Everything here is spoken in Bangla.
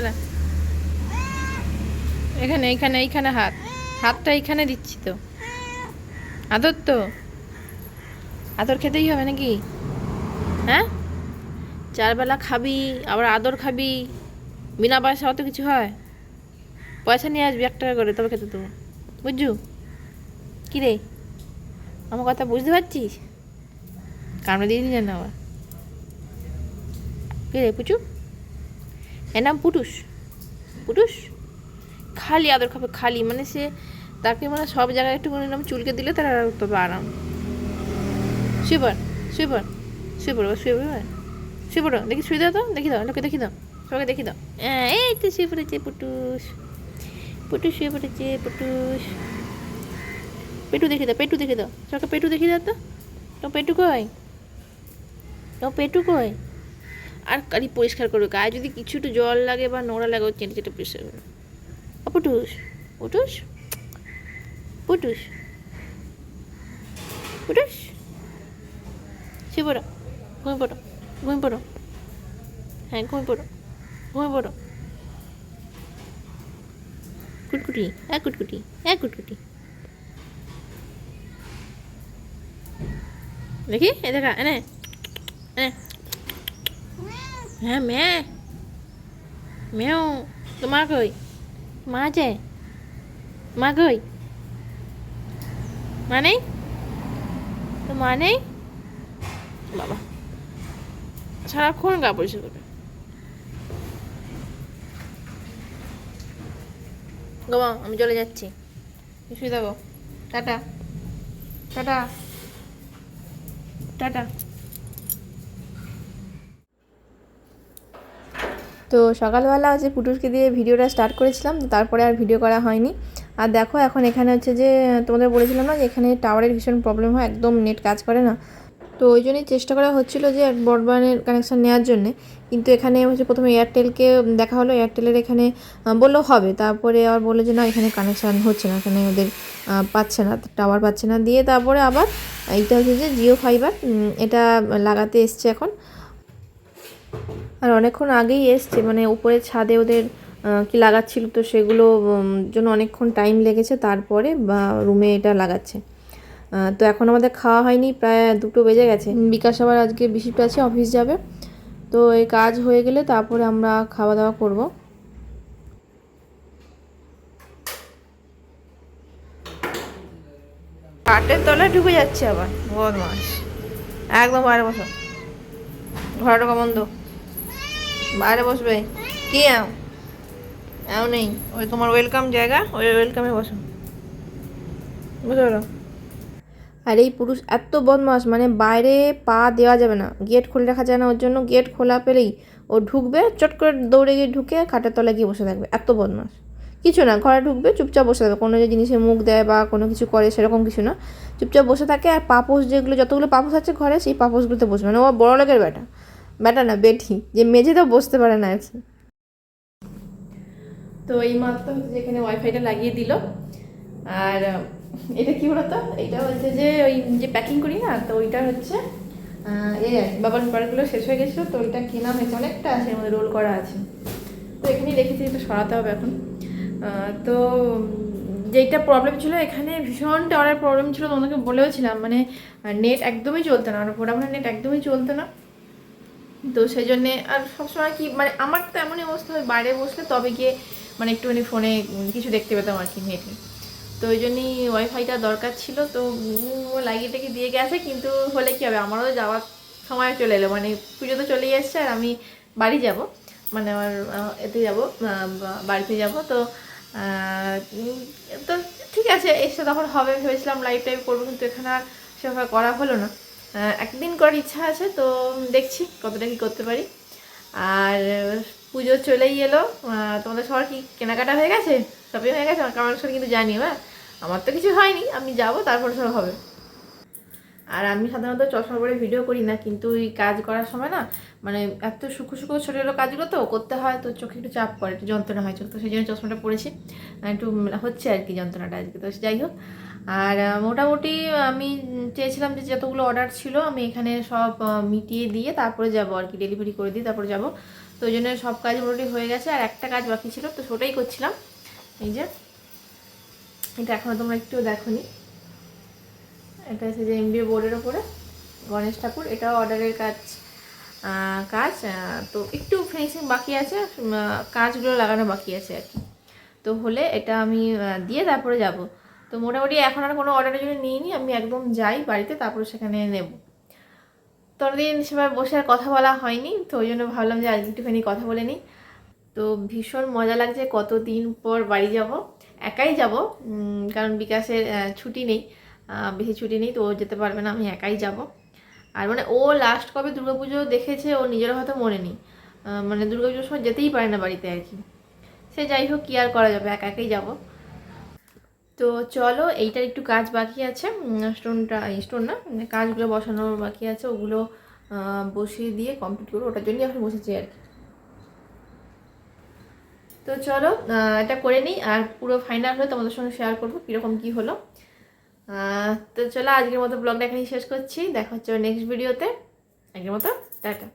চলে এখানে এইখানে এইখানে হাত। হাতটা এইখানে দিচ্ছি তো। আদর তো। আদর খেতেই হবে নাকি? হ্যাঁ? চারবেলা খাবি, আবার আদর খাবি। বিনা পয়সা অত কিছু হয়? পয়সা নিয়ে আসবি এক টাকা করে, তবে খেতে দেবো। বুঝছু? কী রে? আমার কথা বুঝতে পারছিস? কামড়ে দিয়ে দিলেন না আবার? কে রে, পুচু? এর নাম পুটুস। পুটুস? খালি আদর খাবে, খালি। মানে সে তাকে মানে সব জায়গায় একটু নাম চুলকে দিলে তার আর তবে আরাম। শুয়ে পড় শুয়ে পড় শুয়ে পড়ো? শুয়ে পড়ো শুয়ে পড়ো দেখি, শুয়ে দাও তো, দেখি দাও, লোকে দেখি দাও, সবাইকে দেখি দাও। এই তো শুয়ে পড়েছে পুটুস। পুটুস শুয়ে পড়েছে, পুটুস। পেটু দেখে দাও, পেটু দেখে দাও। সবাইকে পেটু দেখে দাও তো। তো পেটু কই? তো পেটু কই? আর কালি পরিষ্কার করবে গায়ে যদি কিছু একটু জল লাগে বা নোংরা লাগে ও চেটে চেটে পরিষ্কার করবে পুটুস। পুটুস? পুটুস? পুটুস? সে পড়ো। ঘুমিয়ে পড়ো। ঘুমিয়ে পড়ো। হ্যাঁ ঘুমিয়ে পড়ো। ঘুমিয়ে পড়ো। কুটকুটি। এক কুটকুটি। এক কুটকুটি। দেখি? এ, দেখা। এনে এনে হ্যাঁ মে, মেও তো মা কই? মা আছে? মা কই? মা নেই? তো মা নেই? বাবা, সারাক্ষণ গা পরিষ্কার করবে। গোমা আমি চলে যাচ্ছি। শুয়ে দেবো টাটা। টাটা। টাটা। তো সকালবেলা হচ্ছে পুটুসকে দিয়ে ভিডিওটা স্টার্ট করেছিলাম তারপরে আর ভিডিও করা হয়নি। আর দেখো, এখন এখানে হচ্ছে যে, তোমাদের বলেছিলাম না যে এখানে টাওয়ারের ভীষণ প্রবলেম হয়, একদম নেট কাজ করে না। তো ওই জন্যই চেষ্টা করা হচ্ছিল যে ব্রডব্যান্ডের কানেকশান নেওয়ার জন্যে। কিন্তু এখানে হচ্ছে প্রথমে এয়ারটেলকে দেখা হলো এয়ারটেলের এখানে বলল হবে। তারপরে আবার বলল যে না, এখানে কানেকশান হচ্ছে না, এখানে ওদের পাচ্ছে না টাওয়ার পাচ্ছে না। দিয়ে তারপরে আবার এইটা হচ্ছে যে জিও ফাইবার এটা লাগাতে এসছে এখন। আর অনেকক্ষণ আগেই এসছে মানে উপরে ছাদে ওদের কি লাগাচ্ছিল তো সেগুলো জন্য অনেকক্ষণ টাইম লেগেছে, তারপরে বা রুমে এটা লাগাচ্ছে। তো এখন আমাদের খাওয়া হয়নি, প্রায় দুটো বেজে গেছে। বিকাশ আবার আজকে বিশিষ্ট আছে অফিস যাবে। তো এই কাজ হয়ে গেলে তারপরে আমরা খাওয়া দাওয়া করব। কাঠের তলায় ঢুকে যাচ্ছে আবার বদমাস একদম বাইরে বছর ঘরে ঢোকা বন্ধ। বাইরে বসবে। কি আও এও নেই। ওই তোমার ওয়েলকাম জায়গা, ওই ওয়েলকামে বসো। বুঝতে পারো আর এই পুরুষ এত বদমাস মানে বাইরে পা দেওয়া যাবে না। গেট খুলে রাখা যায় না, ওর জন্য গেট খোলা পেলেই ও ঢুকবে, চট করে দৌড়ে গিয়ে ঢুকে খাটের তলায় গিয়ে বসে থাকবে। এত বদমাস কিছু না, ঘরে ঢুকবে, চুপচাপ বসে থাকবে। কোনো যে জিনিসে মুখ দেয় বা কোনো কিছু করে, সেরকম কিছু না। চুপচাপ বসে থাকে, আর পাপোস যেগুলো, যতগুলো পাপোস আছে ঘরে, সেই পাপোসগুলোতে বসবে। মানে ও বড় লোকের বেটা। বেটা না বেটি যে মেঝেতেও বসতে পারে না আছে তো এই মাত্র যেখানে ওয়াইফাইটা লাগিয়ে দিল। আর, এটা কি বলতো? এটা হচ্ছে যে ওই যে প্যাকিং করি না, তো ওইটা হচ্ছে বাবার পেপারগুলো শেষ হয়ে গেছিল, তো ওইটা কেনা হয়েছে। অনেকটা আছে মধ্যে রোল করা আছে। তো এখানেই রেখেছি, এটা সরাতে হবে এখন। তো যেইটা প্রবলেম ছিল, এখানে ভীষণ টাওয়ারের প্রবলেম ছিল তোমাদেরকে বলেওছিলাম মানে নেট একদমই চলতো না, আর ভোডাফোনের নেট একদমই চলতো না। তো সেই জন্যে আর সবসময় কি মানে আমার তো এমনই অবস্থা হয়, বাইরে বসলে তবে গিয়ে মানে একটুখানি ফোনে কিছু দেখতে পেতাম আর কি নেটে। তো ওই জন্যই ওয়াইফাইটা দরকার ছিল, তো লাগিয়ে টেকে দিয়ে গেছে, কিন্তু হলে কি হবে? আমারও যাওয়ার সময় চলে এলো মানে পুজো তো চলেই এসছে আর আমি বাড়ি যাব মানে আমার এতে যাব বাড়িতে যাব, তো তো ঠিক আছে, এসে তখন হবে, ভেবেছিলাম লাইভ টাইভ করব, কিন্তু এখানে আর সেভাবে করা হলো না। একদিন করার ইচ্ছা আছে, তো দেখছি কতটা কি করতে পারি। আর পুজো চলেই এলো। তোমাদের সবার কি কেনাকাটা হয়ে গেছে? সবই হয়ে গেছে? আমার কারণ কিন্তু জানি হ্যাঁ? আমার তো কিছু হয়নি, আমি যাব, তারপরে সব হবে। আর আমি সাধারণত চশমা পরে ভিডিও করি না, কিন্তু এই কাজ করার সময় না মানে এত সূক্ষ্ম সূক্ষ্ম ছোটো ছোটো কাজগুলো তো করতে হয়, তো চোখে একটু চাপ পড়ে, একটু যন্ত্রণা হয় চোখ, তো সেই জন্য চশমাটা পরেছি। একটু হচ্ছে আর কি যন্ত্রণাটা আজকে, তো যাই হোক। আর মোটামুটি আমি চেয়েছিলাম যে যতগুলো অর্ডার ছিল আমি এখানে সব মিটিয়ে দিয়ে তারপরে যাব আর কি ডেলিভারি করে দিয়ে তারপরে যাব। তো ওই জন্য সব কাজ মোটামুটি হয়ে গেছে, আর একটা কাজ বাকি ছিল, তো সেটাই করছিলাম। এই যে, এটা এখনও তোমরা একটু দেখোনি। এটা হচ্ছে যে এমবিএ বোর্ডের ওপরে, গণেশ ঠাকুর, এটাও অর্ডারের কাজ কাজ তো একটু ফিনিশিং বাকি আছে কাজগুলো লাগানো বাকি আছে আর কি। তো হলে এটা আমি দিয়ে তারপরে যাব। তো মোটামুটি এখন আর কোনো অর্ডারের জন্য নিইনি, আমি একদম যাই বাড়িতে, তারপরে সেখানে নেব। তো অনেকদিন সেবার বসে আর কথা বলা হয়নি, তো ওই জন্য ভাবলাম যে আজকে একটুখানি কথা বলে নিই। তো ভীষণ মজা লাগছে কতদিন পর বাড়ি যাব। একাই যাব কারণ বিকাশের ছুটি নেই। বেশি ছুটি নেই, তো ও যেতে পারবে না, আমি একাই যাব। আর মানে ও লাস্ট কবে দুর্গাপুজো দেখেছে, ও নিজেরও হয়তো মনে নেই মানে দুর্গাপুজোর সময় যেতেই পারে না বাড়িতে আর কি। সে যাই হোক, কী আর করা যাবে, একা একাই যাব। তো চলো, এইটার একটু কাজ বাকি আছে। স্টোনটা স্টোন না মানে কাজগুলো বসানোর বাকি আছে, ওগুলো বসিয়ে দিয়ে কমপ্লিট করব। ওটার জন্যই এখন বসেছি আর কি। তো চলো এটা করে নিই, আর পুরো ফাইনাল হলে তোমাদের সঙ্গে শেয়ার করব, কীরকম কী হলো। তো চলো আজকের মতো ব্লগটা এখানেই শেষ করছি। দেখা হচ্ছে নেক্সট ভিডিওতে আগের মতো, টাটা।